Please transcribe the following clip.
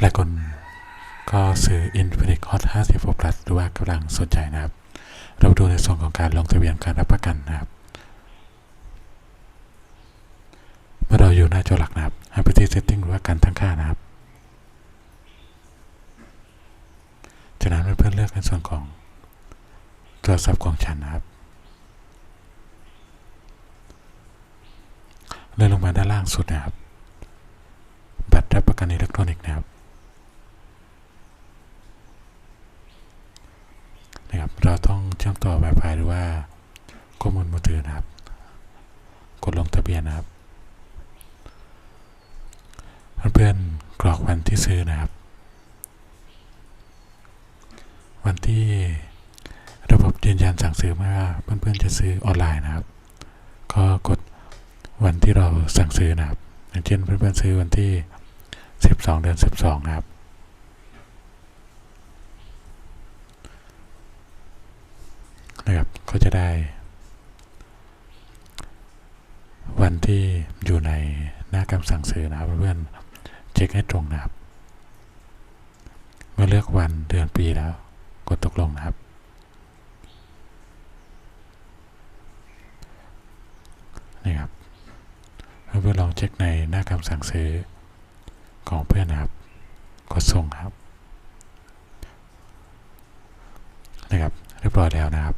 หลายคนก็ซื้อ Infinix Hot 50 Plus หรือว่ากำลังสนใจนะครับ เราดูในส่วนของการลงทะเบียนการรับประกันนะครับ เมื่อเราอยู่หน้าจอหลักนะครับให้ไปที่ Setting หรือว่าการตั้งค่านะครับ จากนั้นเพื่อนๆเลือกในส่วนของโทรศัพท์ของฉันนะครับเลื่อนลงมาด้านล่างสุดนะครับ บัตรรับประกันอิเล็กทรอนิกส์นะครับ นะครับ เราต้องเชื่อมต่อ Wi-Fi หรือว่าข้อมูลมือถือนะครับ กดลงทะเบียนนะครับ เพื่อนๆกรอกวันที่ซื้อนะครับ วันที่ระบบยืนยันสั่งซื้อมาเพื่อนๆจะซื้อออนไลน์นะครับ ก็กดวันที่เราสั่งซื้อนะครับอย่างเช่นเพื่อนๆซื้อวันที่ 12 เดือน 12 นะครับ นะครับ ก็จะได้ วันที่อยู่ในหน้าคำสั่งซื้อนะครับเพื่อนเช็คให้ตรงนะครับ เมื่อเลือกวันเดือนปีแล้ว กดตกลงนะครับนี่ครับเพื่อนลองเช็คในหน้าคำสั่งซื้อของเพื่อนนะครับ กดส่งครับ นะครับ เรียบร้อยแล้วนะครับ